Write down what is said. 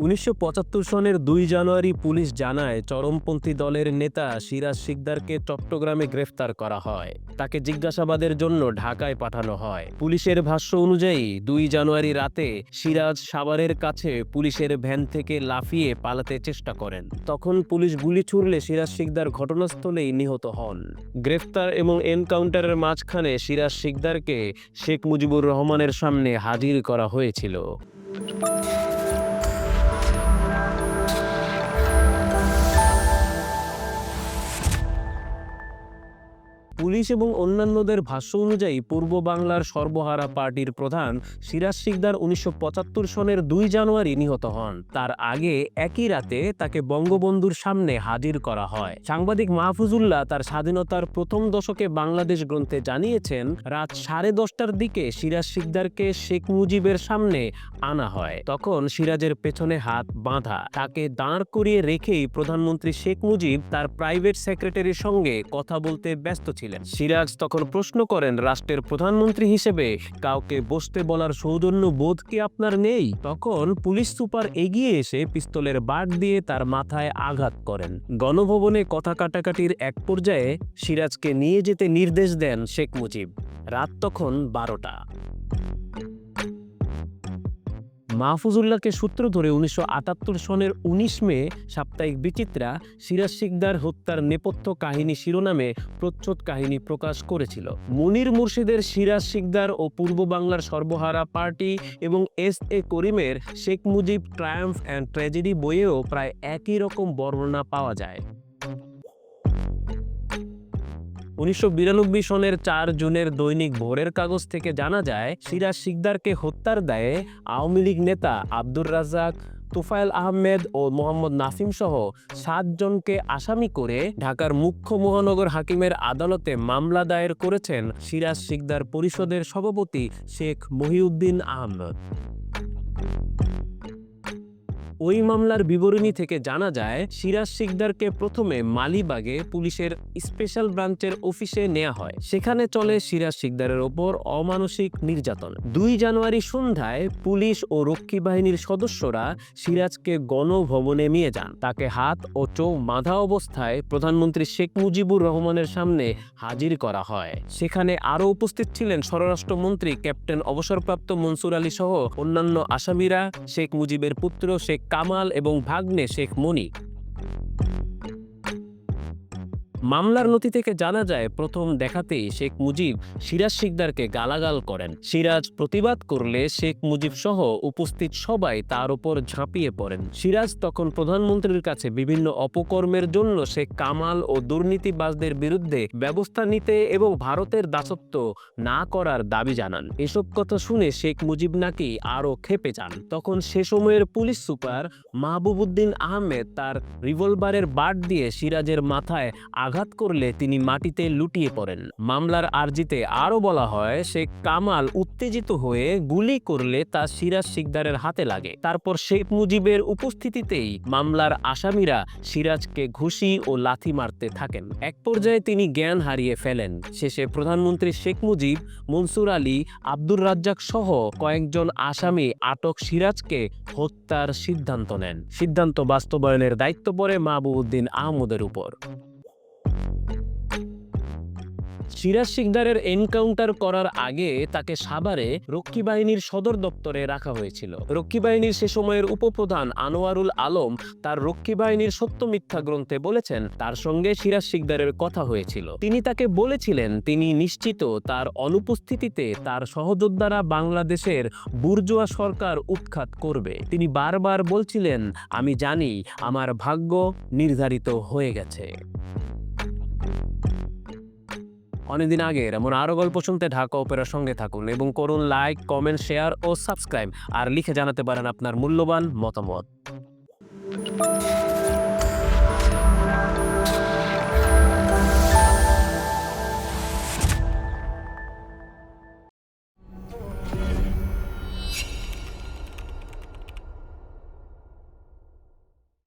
উনিশশো পঁচাত্তর সনের দুই জানুয়ারি পুলিশ জানায়, চরমপন্থী দলের নেতা সিরাজ শিকদারকে চট্টগ্রামে গ্রেফতার করা হয়। তাকে জিজ্ঞাসাবাদের জন্য ঢাকায় পাঠানো হয়। পুলিশের ভাষ্য অনুযায়ী, দুই জানুয়ারি রাতে সিরাজ সাভারের কাছে পুলিশের ভ্যান থেকে লাফিয়ে পালাতে চেষ্টা করেন। তখন পুলিশ গুলি ছুড়লে সিরাজ শিকদার ঘটনাস্থলেই নিহত হন। গ্রেফতার এবং এনকাউন্টারের মাঝখানে সিরাজ শিকদারকে শেখ মুজিবুর রহমানের সামনে হাজির করা হয়েছিল। পুলিশ এবং অন্যান্যদের ভাষ্য অনুযায়ী পূর্ব বাংলার সর্বহারা পার্টির প্রধান সিরাজ শিকদার উনিশশো সনের দুই জানুয়ারি নিহত হন। তার আগে একই রাতে তাকে বঙ্গবন্ধুর সামনে হাজির করা হয়। সাংবাদিক মাহফুজুল্লাহ তার স্বাধীনতার প্রথম দশকে বাংলাদেশ গ্রন্থে জানিয়েছেন, রাত সাড়ে দশটার দিকে সিরাজ শিকদারকে শেখ মুজিবের সামনে আনা হয়। তখন সিরাজের পেছনে হাত বাঁধা। তাকে দাঁড় করিয়ে রেখেই প্রধানমন্ত্রী শেখ মুজিব তার প্রাইভেট সেক্রেটারির সঙ্গে কথা বলতে ব্যস্ত ছিলেন সিরাজ তখন প্রশ্ন করেন, রাষ্ট্রের প্রধানমন্ত্রী হিসেবে কাউকে বসতে বলার সৌজন্য বোধ কি আপনার নেই? তখন পুলিশ সুপার এগিয়ে এসে পিস্তলের বাট দিয়ে তার মাথায় আঘাত করেন। গণভবনে কথা কাটাকাটির এক পর্যায়ে সিরাজকে নিয়ে যেতে নির্দেশ দেন শেখ মুজিব। রাত তখন বারোটা। মাহফুজুল্লাহকে সূত্র ধরে উনিশশো আটাত্তর সনের ১৯ মে সাপ্তাহিক বিচিত্রা সিরাজ শিকদার হত্যার নেপথ্য কাহিনী শিরোনামে প্রচ্ছদ কাহিনী প্রকাশ করেছিল। মুনির মুর্শিদের সিরাজ শিকদার ও পূর্ব বাংলার সর্বহারা পার্টি এবং এস এ করিমের Sheikh Mujib triumph and tragedy বইয়েও প্রায় একই রকম বর্ণনা পাওয়া যায়। উনিশশো বিরানব্বই সনের চার জুনের দৈনিক ভোরের কাগজ থেকে জানা যায়, সিরাজ শিকদারকে হত্যার দায়ে আওয়ামী লীগ নেতা আব্দুর রাজ্জাক তুফাইল আহমেদ ও মোহাম্মদ নাসিম সহ সাতজনকে আসামি করে ঢাকার মুখ্য মহানগর হাকিমের আদালতে মামলা দায়ের করেছেন সিরাজ শিকদার পরিষদের সভাপতি শেখ মহিউদ্দিন আহমদ। ওই মামলার বিবরণী থেকে জানা যায়, সিরাজ শিকদারকে প্রথমে মালিবাগে পুলিশের স্পেশাল ব্রাঞ্চের অফিসে নেওয়া হয়। সেখানে চলে সিরাজ শিকদারের ওপর অমানসিক নির্যাতন। দুই জানুয়ারি সন্ধ্যায় পুলিশ ও রক্ষী বাহিনীর সদস্যরা সিরাজকে গণভবনে নিয়ে যান। তাকে হাত ও চোখ বাঁধা অবস্থায় প্রধানমন্ত্রী শেখ মুজিবুর রহমানের সামনে হাজির করা হয়। সেখানে আরও উপস্থিত ছিলেন স্বরাষ্ট্রমন্ত্রী ক্যাপ্টেন অবসরপ্রাপ্ত মনসুর আলী সহ অন্যান্য আসামিরা। শেখ মুজিবের পুত্র শেখ কামাল এবং ভাগ্নে শেখ মনি মামলার নথি থেকে জানা যায়, প্রথম দেখাতেই শেখ মুজিব সিরাজ শিকদারকে গালাগাল করেন। সিরাজ প্রতিবাদ করলে শেখ মুজিব সহ উপস্থিত সবাই তার উপর ঝাঁপিয়ে পড়েন। সিরাজ তখন প্রধানমন্ত্রীর কাছে বিভিন্ন অপকর্মের জন্য শেখ কামাল ও দুর্নীতিবাজদের বিরুদ্ধে ব্যবস্থা নিতে এবং ভারতের দাসত্ব না করার দাবি জানান। এসব কথা শুনে শেখ মুজিব নাকি আরও খেপে যান। তখন সে সময়ের পুলিশ সুপার মাহবুবুদ্দিন আহমেদ তার রিভলভারের বাট দিয়ে সিরাজের মাথায় আঘাত করলে তিনি মাটিতে লুটিয়ে পড়েন। মামলার আর্জিতে আরও বলা হয় শেখ কামাল উত্তেজিত হয়ে গুলি করলে তা সিরাজ শিকদারের হাতে লাগে। তারপর শেখ মুজিবের উপস্থিতিতেই মামলার আসামিরা সিরাজকে ঘুষি ও লাথি মারতে থাকেন। এক পর্যায়ে তিনি জ্ঞান হারিয়ে ফেলেন। শেষে প্রধানমন্ত্রী শেখ মুজিব, মনসুর আলী, আব্দুর রাজ্জাক সহ কয়েকজন আসামি আটক সিরাজকে হত্যার সিদ্ধান্ত নেন। সিদ্ধান্ত বাস্তবায়নের দায়িত্ব পড়ে মাহবুবুদ্দিন আহমদের উপর। সিরাজ শিকদারের এনকাউন্টার করার আগে তাকে সাভারে রক্ষী বাহিনীর সদর দপ্তরে রাখা হয়েছিল। রক্ষী বাহিনীর সে সময়ের উপপ্রধান আনোয়ারুল আলম তার রক্ষী বাহিনীর সত্য মিথ্যা গ্রন্থে বলেছেন, তার সঙ্গে সিরাজ শিকদারের কথা হয়েছিল। তিনি তাকে বলেছিলেন, তিনি নিশ্চিত তার অনুপস্থিতিতে তার সহযোদ্ধারা বাংলাদেশের বুর্জোয়া সরকার উৎখাত করবে। তিনি বারবার বলছিলেন, আমি জানি, আমার ভাগ্য নির্ধারিত হয়ে গেছে। অনেকদিন আগে এমন আরও গল্প শুনতে ঢাকা অপেরার সঙ্গে থাকুন এবং করুন লাইক, কমেন্ট, শেয়ার ও সাবস্ক্রাইব। আর লিখে জানাতে পারেন আপনার মূল্যবান মতামত।